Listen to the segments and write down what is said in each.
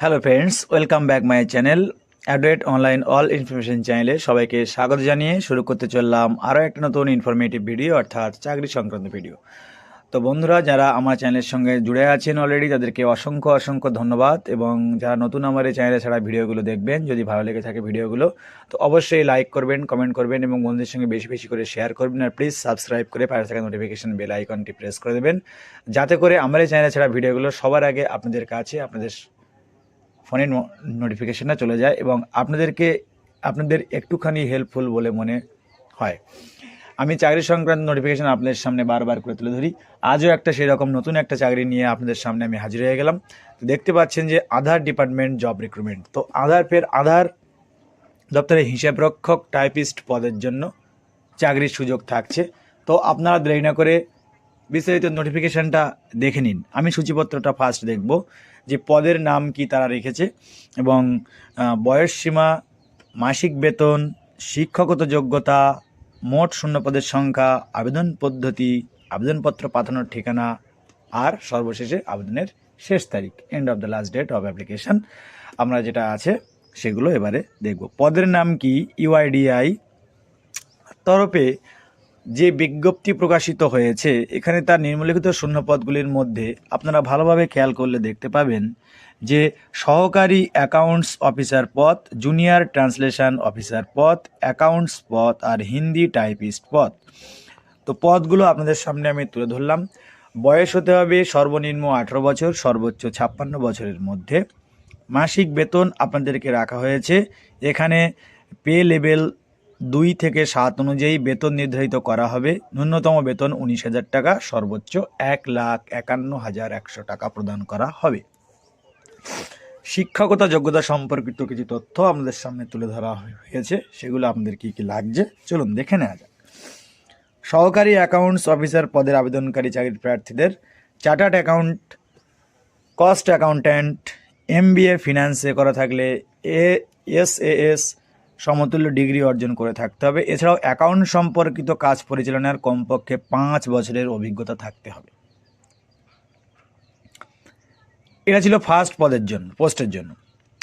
Hello friends welcome back my channel Adwait online all information চ্যানেলে সবাইকে স্বাগত জানিয়ে শুরু করতে চললাম আরও একটা নতুন ইনফরমেটিভ ভিডিও অর্থাৎ চাকরি সংক্রান্ত ভিডিও তো বন্ধুরা, যারা আমার চ্যানেলের সঙ্গে জুড়ে আছেন অলরেডি তাদেরকে অসংখ্য অসংখ্য ধন্যবাদ এবং যারা নতুন আমার এই চ্যানেলে ছাড়া ভিডিওগুলো দেখবেন, যদি ভালো লেগে থাকে ভিডিওগুলো তো অবশ্যই লাইক করবেন কমেন্ট করবেন এবং বন্ধুদের সঙ্গে বেশি বেশি করে শেয়ার করবেন আর প্লিজ সাবস্ক্রাইব করে পাশে থাকা নোটিফিকেশন বেল আইকনটি প্রেস করে দেবেন, যাতে করে আমার এই চ্যানেলে ছাড়া ভিডিওগুলো সবার আগে আপনাদের কাছে, আপনাদের ফোনের নোটিফিকেশনটা চলে যায় এবং আপনাদেরকে, আপনাদের একটুখানি হেল্পফুল বলে মনে হয়। আমি চাকরি সংক্রান্ত নোটিফিকেশান আপনাদের সামনে বারবার করে তুলে ধরি। আজও একটা সেরকম নতুন একটা চাকরি নিয়ে আপনাদের সামনে আমি হাজির হয়ে গেলাম। তো দেখতে পাচ্ছেন যে আধার ডিপার্টমেন্ট জব রিক্রুটমেন্ট তো আধার ফের আধার দপ্তরে হিসাবরক্ষক টাইপিস্ট পদের জন্য চাকরির সুযোগ থাকছে। তো আপনারা দেরি না করে বিস্তারিত নোটিফিকেশানটা দেখে নিন। আমি সূচিপত্রটা ফার্স্ট দেখব যে পদের নাম কি তারা রেখেছে এবং বয়স সীমা, মাসিক বেতন, শিক্ষাগত যোগ্যতা, মোট শূন্য পদের সংখ্যা, আবেদন পদ্ধতি, আবেদনপত্র পাঠানোর ঠিকানা, আর সর্বশেষে আবেদনের শেষ তারিখ end of the last date of application আমরা যেটা আছে সেগুলো এবারে দেখব। পদের নাম কি? ইউআইডিআই তরফে যে বিজ্ঞপ্তি প্রকাশিত হয়েছে, এখানে তার নিম্নলিখিত শূন্যপদগুলির মধ্যে আপনারা ভালোভাবে খেয়াল করলে দেখতে পাবেন যে সহকারী অ্যাকাউন্টস অফিসার পদ জুনিয়র ট্রান্সলেশন অফিসার পদ অ্যাকাউন্টস পদ আর হিন্দি টাইপিস্ট পদ। তো পদগুলো আপনাদের সামনে আমি তুলে ধরলাম। বয়স হতে হবে সর্বনিম্ন আঠেরো বছর, সর্বোচ্চ ছাপ্পান্ন বছরের মধ্যে। মাসিক বেতন আপনাদেরকে রাখা হয়েছে। এখানে পে লেভেল দুই থেকে সাত অনুযায়ী বেতন নির্ধারিত করা হবে। ন্যূনতম বেতন উনিশ হাজার টাকা, সর্বোচ্চ এক লাখ একান্ন হাজার একশো টাকা প্রদান করা হবে। শিক্ষাগত যোগ্যতা সম্পর্কিত কিছু তথ্য আমাদের সামনে তুলে ধরা হয়েছে। সেগুলো আপনাদের কি কি লাগছে? চলুন দেখে নেওয়া যাক। সহকারী অ্যাকাউন্টস অফিসার পদের আবেদনকারী চাকরির প্রার্থীদের chartered account, cost accountant, MBA, ফিনান্সে করা থাকলে এ, এস এ, এস সমতুল্য ডিগ্রি অর্জন করে থাকতে হবে। এছাড়াও অ্যাকাউন্ট সম্পর্কিত কাজ পরিচালনার কমপক্ষে পাঁচ বছরের অভিজ্ঞতা থাকতে হবে। এটা ছিল ফার্স্ট পদের জন্য, পোস্টের জন্য।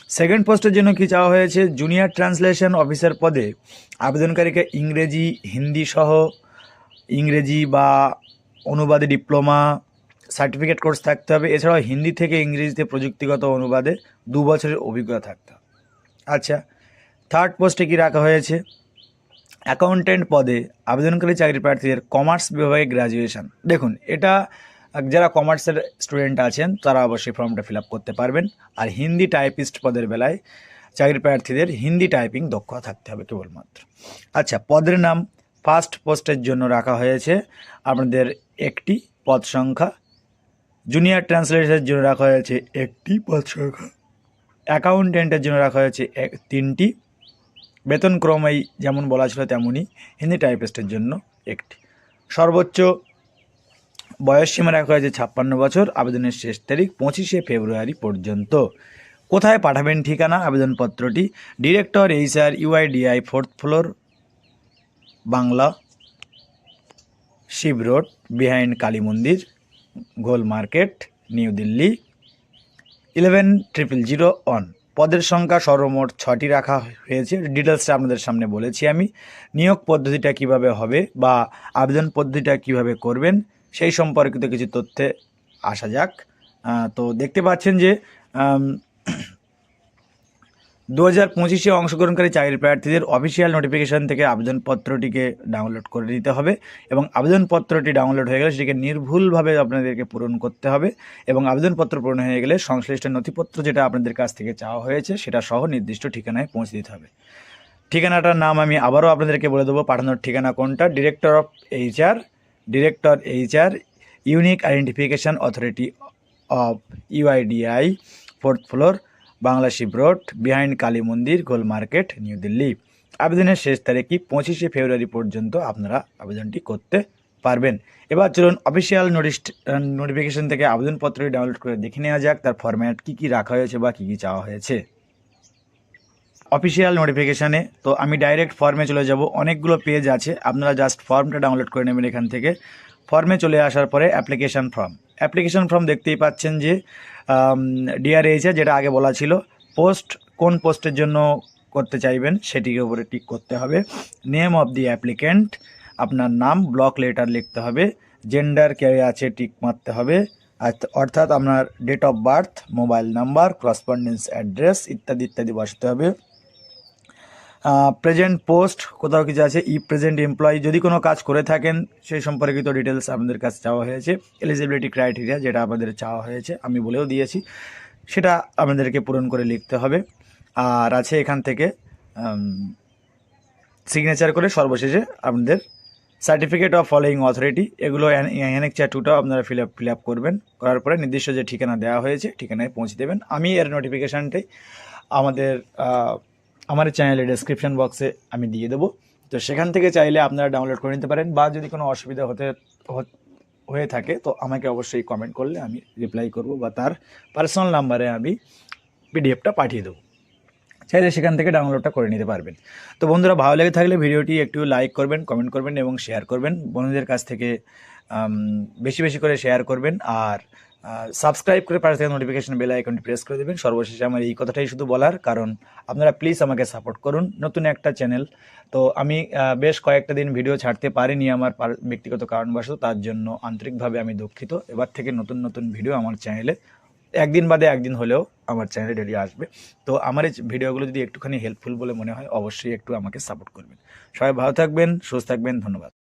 সেকেন্ড পোস্টের জন্য কি চাওয়া হয়েছে? জুনিয়র ট্রান্সলেশন অফিসার পদে আবেদনকারীকে ইংরেজি, হিন্দি সহ ইংরেজি বা অনুবাদে ডিপ্লোমা সার্টিফিকেট কোর্স থাকতে হবে। এছাড়াও হিন্দি থেকে ইংরেজিতে প্রযুক্তিগত অনুবাদে দু বছরের অভিজ্ঞতা থাকতে হবে। আচ্ছা থার্ড পোস্টে কি রাখা হয়েছে? অ্যাকাউন্টেন্ট পদে আবেদনকারী চাকরি প্রার্থীদের কমার্স বিভাগে গ্র্যাজুয়েশান দেখুন, এটা যারা কমার্সের স্টুডেন্ট আছেন, তারা অবশ্যই ফর্মটা ফিল করতে পারবেন। আর হিন্দি টাইপিস্ট পদের বেলায় চাকরি প্রার্থীদের হিন্দি টাইপিং দক্ষ থাকতে হবে কেবলমাত্র। আচ্ছা পদের নাম ফার্স্ট পোস্টের জন্য রাখা হয়েছে। আপনাদের একটি পদ সংখ্যা। জুনিয়র ট্রান্সলেশনের জন্য রাখা হয়েছে একটি পদ সংখ্যা। অ্যাকাউন্টেন্টের জন্য রাখা হয়েছে তিনটি। বেতন ক্রমেই যেমন বলা ছিল তেমনই হিন্দি টাইপিস্টের জন্য একটি। সর্বোচ্চ বয়স সীমা রাখা হয়েছে ছাপ্পান্ন বছর, আবেদনের শেষ তারিখ পঁচিশে ফেব্রুয়ারি পর্যন্ত। কোথায় পাঠাবেন ঠিকানা, আবেদনপত্রটি? Director HR UIDAI, fourth floor, Bangla, Shiv road, behind Kali Mandir, Gol market, new Delhi, eleven triple zero one. পদের সংখ্যা সর্বমোট ছটি রাখা হয়েছে। ডিটেলসটা আপনাদের সামনে বলেছি আমি। নিয়োগ পদ্ধতিটা কীভাবে হবে বা আবেদন পদ্ধতিটা কীভাবে করবেন, সেই সম্পর্কিত কিছু তথ্যে আসা যাক। তো দেখতে পাচ্ছেন যে দু হাজার পঁচিশে অংশগ্রহণকারী চাকরি প্রার্থীদের অফিসিয়াল নোটিফিকেশন থেকে আবেদনপত্রটিকে ডাউনলোড করে নিতে হবে এবং আবেদনপত্রটি ডাউনলোড হয়ে গেলে সেটিকে নির্ভুলভাবে আপনাদেরকে পূরণ করতে হবে এবং আবেদনপত্র পূরণ হয়ে গেলে সংশ্লিষ্ট নথিপত্র যেটা আপনাদের কাছ থেকে চাওয়া হয়েছে সেটা সহ নির্দিষ্ট ঠিকানায় পৌঁছে দিতে হবে। ঠিকানাটার নাম আমি আবারও আপনাদেরকে বলে দেবো, পাঠানোর ঠিকানা কোনটা? Director of HR director HR unique identification authority of UIDAI fourth floor Bangla Shiv road behind Kali Mandir, Gol market, new Delhi. আবেদনের শেষ তারিখই পঁচিশে ফেব্রুয়ারি পর্যন্ত আপনারা আবেদনটি করতে পারবেন। এবার চলুন অফিসিয়াল নোটিস নোটিফিকেশন থেকে আবেদনপত্রটি ডাউনলোড করে দেখে নেওয়া যাক, তার ফরম্যাট কী কী রাখা হয়েছে বা কী কী চাওয়া হয়েছে। অফিসিয়াল নোটিফিকেশানে তো আমি ডাইরেক্ট ফর্মে চলে যাব। অনেকগুলো পেজ আছে, আপনারা জাস্ট ফর্মটা ডাউনলোড করে নেবেন এখান থেকে। ফর্মে চলে আসার পরে অ্যাপ্লিকেশান ফর্ম অ্যাপ্লিকেশন ফর্ম দেখতেই পাচ্ছেন যে ডিআরএইচে যেটা আগে বলা ছিল পোস্ট কোন পোস্টের জন্য করতে চাইবেন সেটির উপরে টিক করতে হবে। নেম অফ দি অ্যাপ্লিক্যান্ট আপনার নাম ব্লক লেটার লিখতে হবে জেন্ডার কে আছে টিক মারতে হবে অর্থাৎ আপনার date of birth mobile number correspondence address ইত্যাদি ইত্যাদি বসাতে হবে। প্রেজেন্ট পোস্ট কোথাও কিছু আছে ই প্রেজেন্ট এমপ্লয়ি যদি কোনো কাজ করে থাকেন, সেই সম্পর্কিত ডিটেলস আপনাদের কাছে চাওয়া হয়েছে। এলিজিবিলিটি ক্রাইটেরিয়া যেটা আমাদের চাওয়া হয়েছে, আমি বলেও দিয়েছি। সেটা আপনাদেরকে পূরণ করে লিখতে হবে। আর আছে এখান থেকে সিগনেচার করে সর্বশেষে আপনাদের সার্টিফিকেট অফ ফলোয়িং অথরিটি এগুলো অ্যানেকচার টুটাও আপনারা ফিল আপ ফিল আপ করবেন। করার পরে নির্দিষ্ট যে ঠিকানা দেওয়া হয়েছে, ঠিকানায় পৌঁছে দেবেন। আমি এর নোটিফিকেশানটাই আমাদের আমার চ্যানেলের ডেসক্রিপশন বক্সে আমি দিয়ে দেবো। তো সেখান থেকে চাইলে আপনারা ডাউনলোড করে নিতে পারেন বা যদি কোনো অসুবিধা হতে হয়ে থাকে, তো আমাকে অবশ্যই কমেন্ট করলে আমি রিপ্লাই করব বা তার পার্সোনাল নাম্বারে আমি পিডিএফটা পাঠিয়ে দেবো। চাইলে সেখান থেকে ডাউনলোডটা করে নিতে পারবেন। তো বন্ধুরা, ভালো লেগে থাকলে ভিডিওটি একটু লাইক করবেন কমেন্ট করবেন এবং শেয়ার করবেন। বন্ধুদের কাছ থেকে বেশি বেশি করে শেয়ার করবেন। আর সাবস্ক্রাইব করে পাশে থেকে নোটিফিকেশন বেল আইকনটি প্রেস করে দেবেন। সর্বশেষে আমার এই কথাটাই শুধু বলার, কারণ আপনারা প্লিজ আমাকে সাপোর্ট করুন। নতুন একটা চ্যানেল তো আমি বেশ কয়েকটা দিন ভিডিও ছাড়তে পারিনি আমার ব্যক্তিগত কারণবশত। তার জন্য আন্তরিকভাবে আমি দুঃখিত। এবার থেকে নতুন নতুন ভিডিও আমার চ্যানেলে একদিন বাদে একদিন হলেও আমার চ্যানেলে ডেলি আসবে। তো আমার এই ভিডিওগুলো যদি একটুখানি হেল্পফুল বলে মনে হয়, অবশ্যই একটু আমাকে সাপোর্ট করবেন। সবাই ভালো থাকবেন, সুস্থ থাকবেন, ধন্যবাদ।